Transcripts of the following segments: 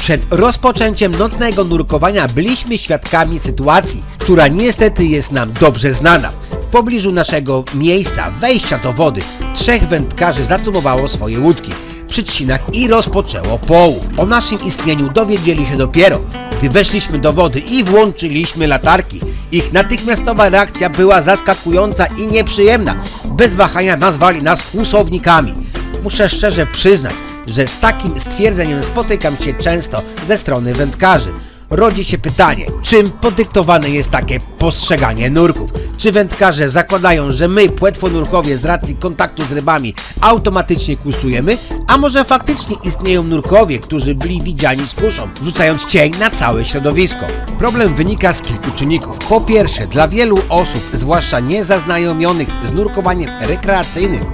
Przed rozpoczęciem nocnego nurkowania byliśmy świadkami sytuacji, która niestety jest nam dobrze znana. W pobliżu naszego miejsca wejścia do wody trzech wędkarzy zacumowało swoje łódki przy trzcinach i rozpoczęło połów. O naszym istnieniu dowiedzieli się dopiero, gdy weszliśmy do wody i włączyliśmy latarki. Ich natychmiastowa reakcja była zaskakująca i nieprzyjemna. Bez wahania nazwali nas kłusownikami. Muszę szczerze przyznać, że z takim stwierdzeniem spotykam się często ze strony wędkarzy. Rodzi się pytanie, czym podyktowane jest takie postrzeganie nurków? Czy wędkarze zakładają, że my, płetwonurkowie, z racji kontaktu z rybami automatycznie kłusujemy? A może faktycznie istnieją nurkowie, którzy byli widziani z kuszą, rzucając cień na całe środowisko? Problem wynika z kilku czynników. Po pierwsze, dla wielu osób, zwłaszcza niezaznajomionych z nurkowaniem rekreacyjnym,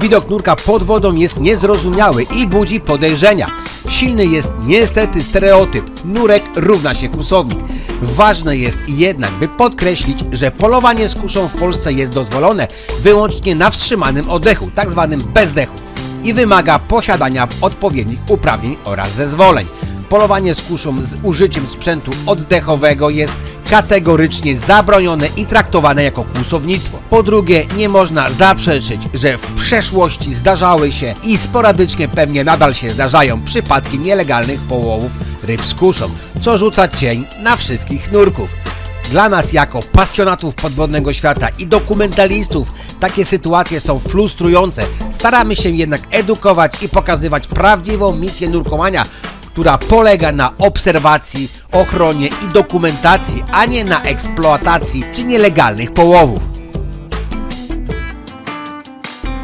Widok nurka pod wodą jest niezrozumiały i budzi podejrzenia. Silny jest niestety stereotyp nurek równa się kłusownik. Ważne jest jednak, by podkreślić, że polowanie z kuszą w Polsce jest dozwolone wyłącznie na wstrzymanym oddechu, tak zwanym bezdechu i wymaga posiadania odpowiednich uprawnień oraz zezwoleń. Polowanie z kuszą z użyciem sprzętu oddechowego jest kategorycznie zabronione i traktowane jako kłusownictwo. Po drugie, nie można zaprzeczyć, że w przeszłości zdarzały się i sporadycznie pewnie nadal się zdarzają przypadki nielegalnych połowów ryb z kuszą, co rzuca cień na wszystkich nurków. Dla nas jako pasjonatów podwodnego świata i dokumentalistów takie sytuacje są frustrujące. Staramy się jednak edukować i pokazywać prawdziwą misję nurkowania, która polega na obserwacji, ochronie i dokumentacji, a nie na eksploatacji czy nielegalnych połowów.